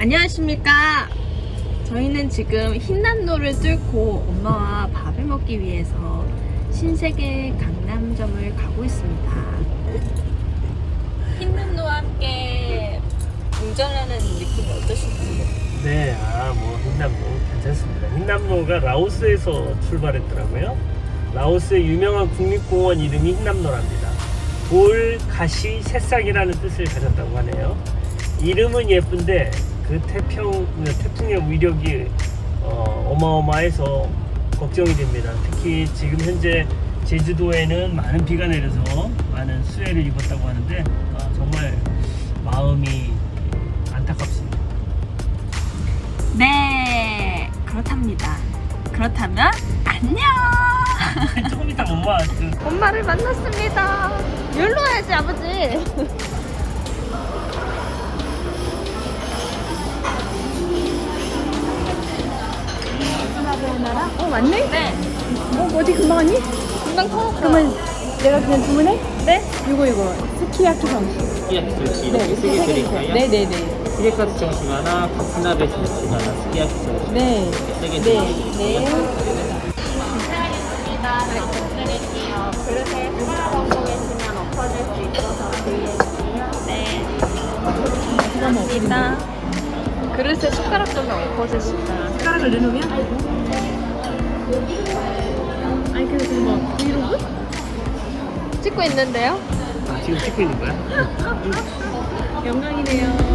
안녕하십니까. 저희는 지금 흰남로를 뚫고 엄마와 밥을 먹기 위해서 신세계 강남점을 가고 있습니다. 흰남로와 함께 운전하는 느낌이 어떠신지? 네, 아, 뭐, 흰남로 괜찮습니다. 흰남로가 라오스에서 출발했더라고요. 라오스의 유명한 국립공원 이름이 흰남로랍니다. 돌, 가시, 새싹이라는 뜻을 가졌다고 하네요. 이름은 예쁜데 그 태평, 태풍의 위력이 어, 어마어마해서 걱정이 됩니다. 특히 지금 현재 제주도에는 많은 비가 내려서 많은 수해를 입었다고 하는데 아, 정말 마음이 안타깝습니다. 네, 그렇답니다. 그렇다면 안녕! 조금 이따 엄마 그 엄마를 만났습니다. 여기로 와야지, 아버지. 어 맞네? 네, 어 어디 금방 왔니? 금방 터졌어. 그러면 내가 그냥 주문해? 네? 이거 이거 스키야키 정식 스키야키 정식 네 이렇게 세개 드릴까요? 네네네 히레카츠 정식 하나, 카프나베 정식 하나, 스키야키 정식 네 세개 네, 드릴게요. 네. 그릇에 숟가락 얹고 계시면 엎어질 수 있어서 주의해주세요. 네. 감사합니다. 그릇에 숟가락 좀 엎어주시다. 숟가락을 내놓으면? 아니 그래서 뭐 브이로그? 찍고 있는데요? 아, 지금 찍고 있는 거야? 영광이네요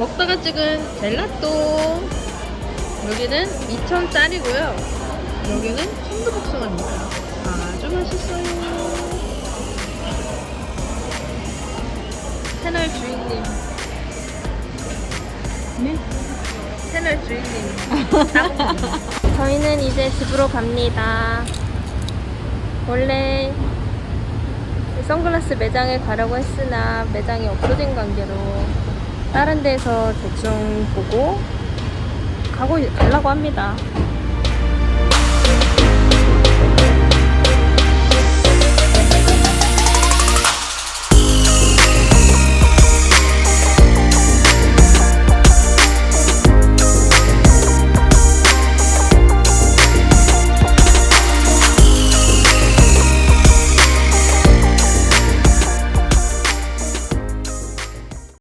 먹다가 찍은 젤라또. 여기는 2,000짜리고요. 여기는 천두복숭아입니다. 아주 맛있어요. 채널 주인님. 네? 채널 주인님. 저희는 이제 집으로 갑니다. 원래 선글라스 매장에 가려고 했으나 매장이 없어진 관계로 다른 데서 대충 보고 가고 가려고 합니다.